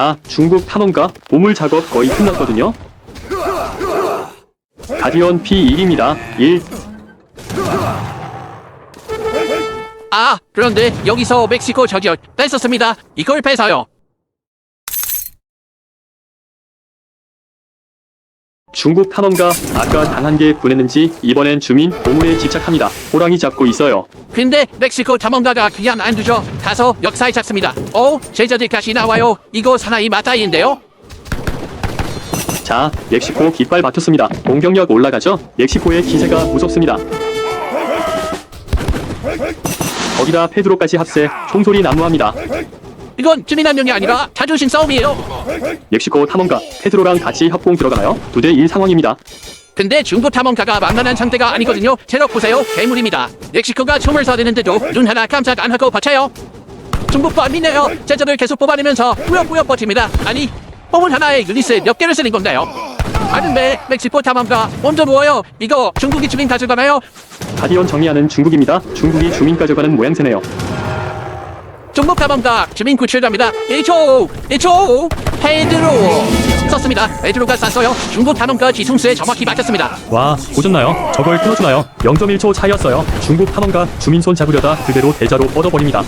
아, 중국 탐험가 보물 작업 거의 끝났거든요. 가디언 P1입니다. 1. 아, 그런데 여기서 멕시코 저지어 뺐었습니다. 이걸 빼서요. 중국 탐험가 아까 당한 게 보냈는지 이번엔 주민 보물에 집착합니다. 호랑이 잡고 있어요. 근데 멕시코 탐험가가 그냥 안 두죠. 가서 역사에 잡습니다. 어, 제자들 다시 나와요. 이거 사나이 마타이인데요. 자, 멕시코 깃발 박혔습니다. 공격력 올라가죠? 멕시코의 기세가 무섭습니다. 거기다 페드로까지 합세, 총소리 난무합니다. 이건 명이 아니라 자존심 싸움이에요. 멕시코 탐험가 페드로랑 같이 협공 들어가나요? 9대1 상황입니다. 근데 중국 탐험가가 만만한 상태가 아니거든요. 체력 보세요. 괴물입니다. 멕시코가 총을 쏴대는데도 눈 하나 깜짝 안 하고 버텨요. 중국도 안 믿네요. 제자들 계속 뽑아내면서 꾸역꾸역 버팁니다. 아니, 뽕은 하나에 릴리스 몇 개를 쓰는 건가요? 아는데 멕시코 탐험가 먼저 누워요. 이거 중국이 주민 가져가나요? 가디언 정리하는 중국입니다. 중국이 주민 가져가는 모양새네요. 중국 탐험가 주민 구출합니다. 1초, 1초, 페드로 썼습니다. 페드로가 쐈어요. 중국 탐험가 뒤통수에 정확히 맞췄습니다. 와, 보셨나요? 저걸 끊어주나요? 0.1초 차이였어요. 중국 탐험가 주민 손 잡으려다 그대로 대자로 뻗어버립니다.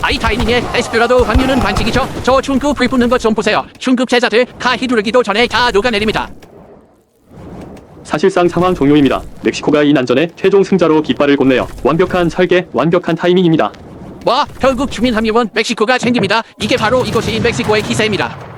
아이 타이밍에 에스피라도 확률은 반칙이죠. 저 중국 불 붙는 것 좀 보세요. 중국 제자들 다 휘두르기도 전에 다 녹아내립니다. 사실상 상황 종료입니다. 멕시코가 이 난전에 최종 승자로 깃발을 꽂네요. 완벽한 설계, 완벽한 타이밍입니다. 와, 결국 주민 합류원 멕시코가 챙깁니다. 이게 바로 이곳이 멕시코의 기세입니다.